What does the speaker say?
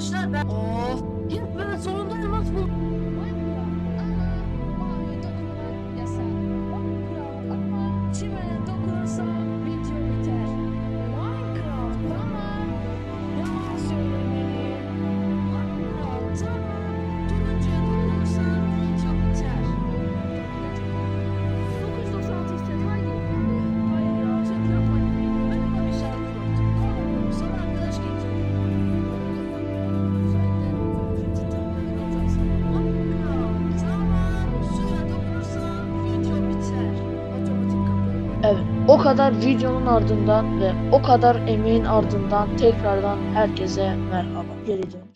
arkadaşlar ben... Of! Yine ben sonunda elmas buldum. Çimene dokunursa video biter. Evet, o kadar videonun ardından ve o kadar emeğin ardından tekrardan herkese merhaba. Geri dönüş.